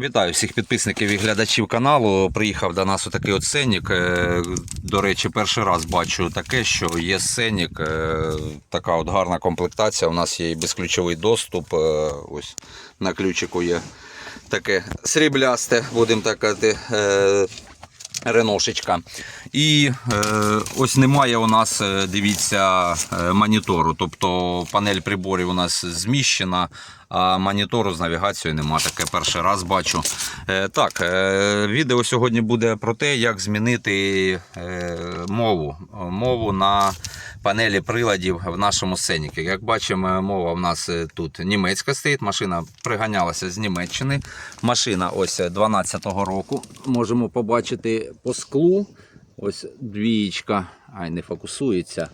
Вітаю всіх підписників і глядачів каналу. Приїхав до нас отакий от сенік. Е, До речі, перший раз бачу таке, що є сенік, е, така от гарна комплектація. У нас є і безключовий доступ. е, Ось на ключику є таке сріблясте, будемо так казати. Реношечка. І е, ось немає у нас, е, дивіться, е, монітору. Тобто панель приборів у нас зміщена, а монітору з навігацією нема. Таке перший раз бачу. Е, так, е, відео сьогодні буде про те, як змінити е, мову. Мову на панелі приладів в нашому сценіку. Як бачимо, мова в нас е, тут німецька стоїть. Машина приганялася з Німеччини. Машина ось 12-го року. Можемо побачити по склу. Ось двієчка. Ай, не фокусується.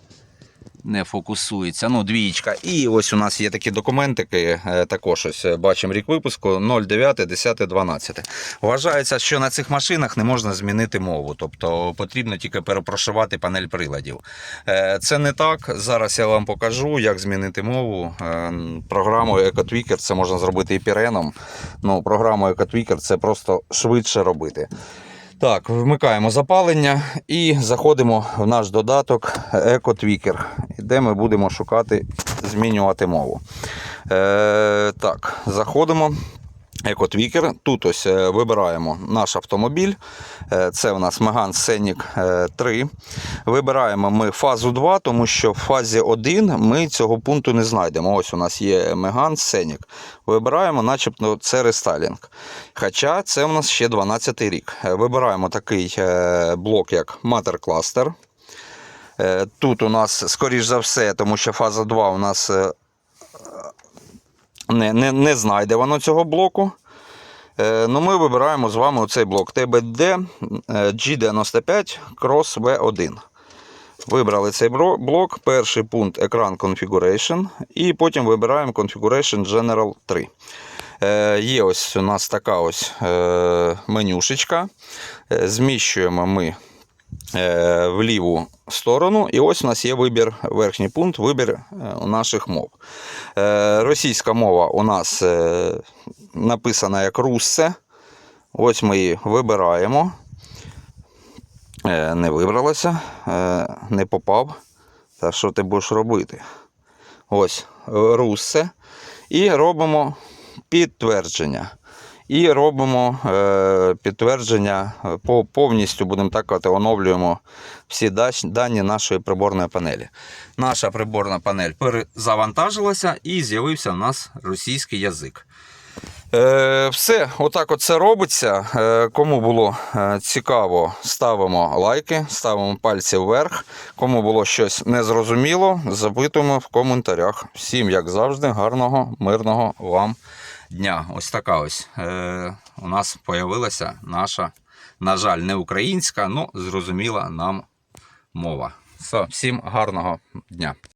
Не фокусується. Ну, двієчка. І ось у нас є такі документики. е, Також ось е, бачимо рік випуску 09, 10, 12. Вважається, що на цих машинах не можна змінити мову, тобто потрібно тільки перепрошивати панель приладів. Е, Це не так. Зараз я вам покажу, як змінити мову. Програмою EcoTweaker це можна зробити і піреном. Ну, програмою EcoTweaker це просто швидше робити. Так, вмикаємо запалення і заходимо в наш додаток EcoTweaker, де ми будемо шукати, змінювати мову. Е, так, заходимо. EcoTweaker. Тут ось е, вибираємо наш автомобіль. Е, Це у нас Scenic е, 3. Вибираємо ми фазу 2, тому що в фазі 1 ми цього пункту не знайдемо. Ось у нас є Megane Scenic. Вибираємо, начебто, це рестайлінг. Хоча це у нас ще 12 рік. Е, Вибираємо такий блок, як Matter Cluster. Е, Тут у нас, скоріш за все, тому що фаза 2 у нас е, не, не, не знайде воно цього блоку. Е, ну, ми вибираємо з вами оцей блок TBD е, G95 Cross V1. Вибрали цей блок. Перший пункт екран Configuration. І потім вибираємо Configuration General 3. Е, є ось у нас така ось е, менюшечка. Зміщуємо ми в ліву сторону. І ось у нас є вибір, верхній пункт, вибір е, наших мов. Е, Російська мова у нас е, написана як руссе. Ось ми її вибираємо. Е, Не вибралася, е, не попав. Та що ти будеш робити? Ось е, руссе. І робимо підтвердження. І робимо е, підтвердження е, повністю, будемо так казати, оновлюємо всі дані нашої приборної панелі. Наша приборна панель перезавантажилася і з'явився у нас російський язик. Е, все, отак от це робиться. Е, кому було е, цікаво, ставимо лайки, ставимо пальці вверх. Кому було щось незрозуміло, запитуємо в коментарях. Всім, як завжди, гарного, мирного вам дня. Ось така ось у нас появилася наша, на жаль, не українська, але зрозуміла нам мова. Все, всім гарного дня.